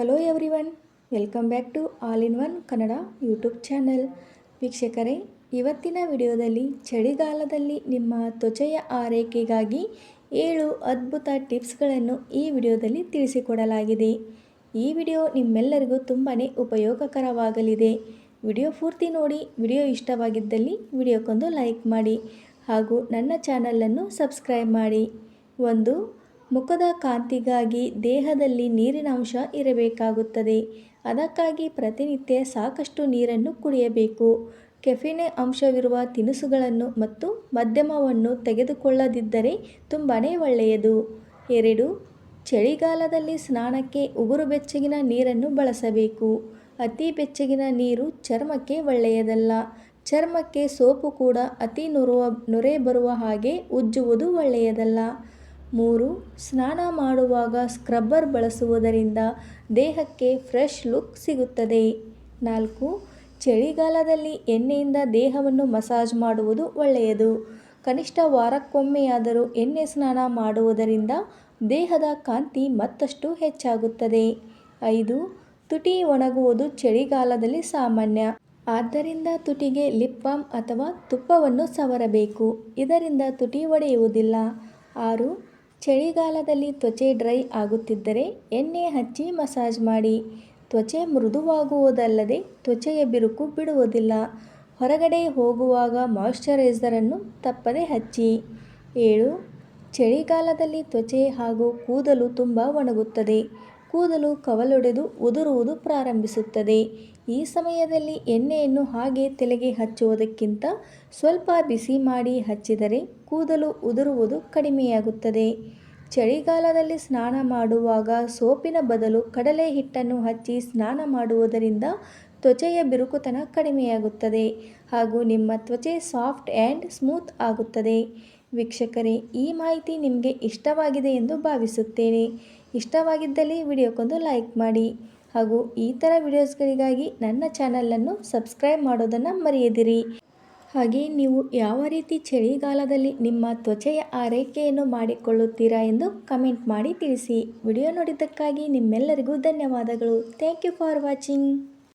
Hello everyone welcome back to all in one Kannada YouTube channel ವೀಕ್ಷಕರೇ, ಇವತ್ತಿನ ವಿಡಿಯೋದಲ್ಲಿ ಚಳಿಗಾಲದಲ್ಲಿ ನಿಮ್ಮ ತ್ವಚೆಯ ಆರೈಕೆಗಾಗಿ ಏಳು ಅದ್ಭುತ ಟಿಪ್ಸ್ಗಳನ್ನು ಈ ವಿಡಿಯೋದಲ್ಲಿ ತಿಳಿಸಿಕೊಡಲಾಗಿದೆ. ಈ ವಿಡಿಯೋ ನಿಮ್ಮೆಲ್ಲರಿಗೂ ತುಂಬಾ ಉಪಯೋಗಕರವಾಗಲಿದೆ. ವಿಡಿಯೋ ಪೂರ್ತಿ ನೋಡಿ, ವಿಡಿಯೋ ಇಷ್ಟವಾಗಿದ್ದಲ್ಲಿ ವಿಡಿಯೋಕ್ಕೊಂದು ಲೈಕ್ ಮಾಡಿ ಹಾಗೂ ನನ್ನ ಚಾನಲನ್ನು ಸಬ್ಸ್ಕ್ರೈಬ್ ಮಾಡಿ. ಒಂದು ಮುಖದ ಕಾಂತಿಗಾಗಿ ದೇಹದಲ್ಲಿ ನೀರಿನ ಅಂಶ ಇರಬೇಕಾಗುತ್ತದೆ. ಅದಕ್ಕಾಗಿ ಪ್ರತಿನಿತ್ಯ ಸಾಕಷ್ಟು ನೀರನ್ನು ಕುಡಿಯಬೇಕು. ಕೆಫಿನೆ ಅಂಶವಿರುವ ತಿನಿಸುಗಳನ್ನು ಮತ್ತು ಮಧ್ಯಮವನ್ನು ತೆಗೆದುಕೊಳ್ಳದಿದ್ದರೆ ತುಂಬಾ ಒಳ್ಳೆಯದು. ಎರಡು, ಚಳಿಗಾಲದಲ್ಲಿ ಸ್ನಾನಕ್ಕೆ ಉಗುರು ಬೆಚ್ಚಗಿನ ನೀರನ್ನು ಬಳಸಬೇಕು. ಅತಿ ಬೆಚ್ಚಗಿನ ನೀರು ಚರ್ಮಕ್ಕೆ ಒಳ್ಳೆಯದಲ್ಲ. ಚರ್ಮಕ್ಕೆ ಸೋಪು ಕೂಡ ಅತಿ ನುರುವ, ನೊರೆ ಬರುವ ಹಾಗೆ ಉಜ್ಜುವುದು ಒಳ್ಳೆಯದಲ್ಲ. ಮೂರು, ಸ್ನಾನ ಮಾಡುವಾಗ ಸ್ಕ್ರಬ್ಬರ್ ಬಳಸುವುದರಿಂದ ದೇಹಕ್ಕೆ ಫ್ರೆಶ್ ಲುಕ್ ಸಿಗುತ್ತದೆ. ನಾಲ್ಕು, ಚಳಿಗಾಲದಲ್ಲಿ ಎಣ್ಣೆಯಿಂದ ದೇಹವನ್ನು ಮಸಾಜ್ ಮಾಡುವುದು ಒಳ್ಳೆಯದು. ಕನಿಷ್ಠ ವಾರಕ್ಕೊಮ್ಮೆಯಾದರೂ ಎಣ್ಣೆ ಸ್ನಾನ ಮಾಡುವುದರಿಂದ ದೇಹದ ಕಾಂತಿ ಮತ್ತಷ್ಟು ಹೆಚ್ಚಾಗುತ್ತದೆ. ಐದು, ತುಟಿ ಒಣಗುವುದು ಚಳಿಗಾಲದಲ್ಲಿ ಸಾಮಾನ್ಯ. ಆದ್ದರಿಂದ ತುಟಿಗೆ ಲಿಪ್ ಬಾಮ್ ಅಥವಾ ತುಪ್ಪವನ್ನು ಸವರಬೇಕು. ಇದರಿಂದ ತುಟಿ ಒಡೆಯುವುದಿಲ್ಲ. ಆರು ಚಳಿಗಾಲದಲ್ಲಿ ತ್ವಚೆ ಡ್ರೈ ಆಗುತ್ತಿದ್ದರೆ ಎಣ್ಣೆ ಹಚ್ಚಿ ಮಸಾಜ್ ಮಾಡಿ. ತ್ವಚೆ ಮೃದುವಾಗುವುದಲ್ಲದೆ ತ್ವಚೆಯ ಬಿರುಕು ಬಿಡುವುದಿಲ್ಲ. ಹೊರಗಡೆ ಹೋಗುವಾಗ ಮಾಯಿಶ್ಚರೈಸರನ್ನು ತಪ್ಪದೆ ಹಚ್ಚಿ. ಏಳು, ಚಳಿಗಾಲದಲ್ಲಿ ತ್ವಚೆ ಹಾಗೂ ಕೂದಲು ತುಂಬ ಒಣಗುತ್ತದೆ. ಕೂದಲು ಕವಲೊಡೆದು ಉದುರುವುದು ಪ್ರಾರಂಭಿಸುತ್ತದೆ. ಈ ಸಮಯದಲ್ಲಿ ಎಣ್ಣೆಯನ್ನು ಹಾಗೆ ತಲೆಗೆ ಹಚ್ಚುವುದಕ್ಕಿಂತ ಸ್ವಲ್ಪ ಬಿಸಿ ಮಾಡಿ ಹಚ್ಚಿದರೆ ಕೂದಲು ಉದುರುವುದು ಕಡಿಮೆಯಾಗುತ್ತದೆ. ಚಳಿಗಾಲದಲ್ಲಿ ಸ್ನಾನ ಮಾಡುವಾಗ ಸೋಪಿನ ಬದಲು ಕಡಲೆ ಹಿಟ್ಟನ್ನು ಹಚ್ಚಿ ಸ್ನಾನ ಮಾಡುವುದರಿಂದ ತ್ವಚೆಯ ಬಿರುಕುತನ ಕಡಿಮೆಯಾಗುತ್ತದೆ ಹಾಗೂ ನಿಮ್ಮ ತ್ವಚೆ ಸಾಫ್ಟ್ ಆ್ಯಂಡ್ ಸ್ಮೂತ್ ಆಗುತ್ತದೆ. ವೀಕ್ಷಕರೇ, ಈ ಮಾಹಿತಿ ನಿಮಗೆ ಇಷ್ಟವಾಗಿದೆ ಎಂದು ಭಾವಿಸುತ್ತೇನೆ. ಇಷ್ಟವಾಗಿದ್ದಲ್ಲಿ ವಿಡಿಯೋಕ್ಕೊಂದು ಲೈಕ್ ಮಾಡಿ. ಹಾಗೂ ಈ ಥರ ವಿಡಿಯೋಸ್ಗಳಿಗಾಗಿ ನನ್ನ ಚಾನಲನ್ನು ಸಬ್ಸ್ಕ್ರೈಬ್ ಮಾಡೋದನ್ನು ಮರೆಯದಿರಿ. ಹಾಗೆ ನೀವು ಯಾವ ರೀತಿ ಚಳಿಗಾಲದಲ್ಲಿ ನಿಮ್ಮ ತ್ವಚೆಯ ಆರೈಕೆಯನ್ನು ಮಾಡಿಕೊಳ್ಳುತ್ತೀರಾ ಎಂದು ಕಮೆಂಟ್ ಮಾಡಿ ತಿಳಿಸಿ. ವಿಡಿಯೋ ನೋಡಿದ್ದಕ್ಕಾಗಿ ನಿಮ್ಮೆಲ್ಲರಿಗೂ ಧನ್ಯವಾದಗಳು. Thank you for watching.